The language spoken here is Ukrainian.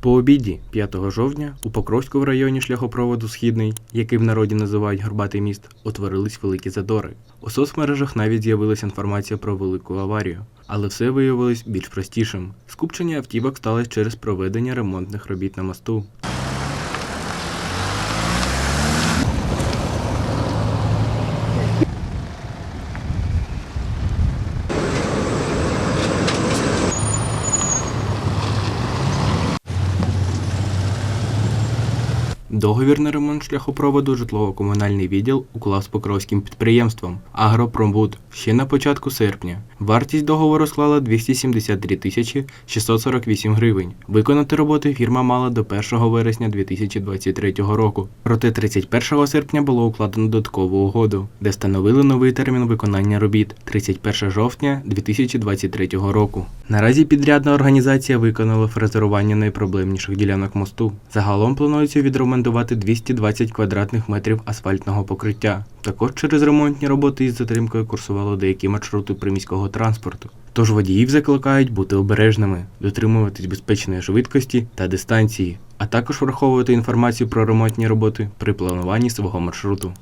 По обіді 5 жовтня у Покровську в районі шляхопроводу Східний, який в народі називають Горбатий міст, утворились великі задори. У соцмережах навіть з'явилася інформація про велику аварію, але все виявилось більш простішим. Скупчення автівок сталося через проведення ремонтних робіт на мосту. Договір на ремонт шляхопроводу житлово-комунальний відділ уклав з покровським підприємством Агропромбуд ще на початку серпня. Вартість договору склала 273 тисячі 648 гривень. Виконати роботи фірма мала до 1 вересня 2023 року. Проте 31 серпня було укладено додаткову угоду, де встановили новий термін виконання робіт 31 жовтня 2023 року. Наразі підрядна організація виконала фрезерування найпроблемніших ділянок мосту. Загалом планується відремонтувати 220 квадратних метрів асфальтного покриття. Також через ремонтні роботи із затримкою курсували деякі маршрути приміського транспорту. Тож водіїв закликають бути обережними, дотримуватись безпечної швидкості та дистанції, а також враховувати інформацію про ремонтні роботи при плануванні свого маршруту.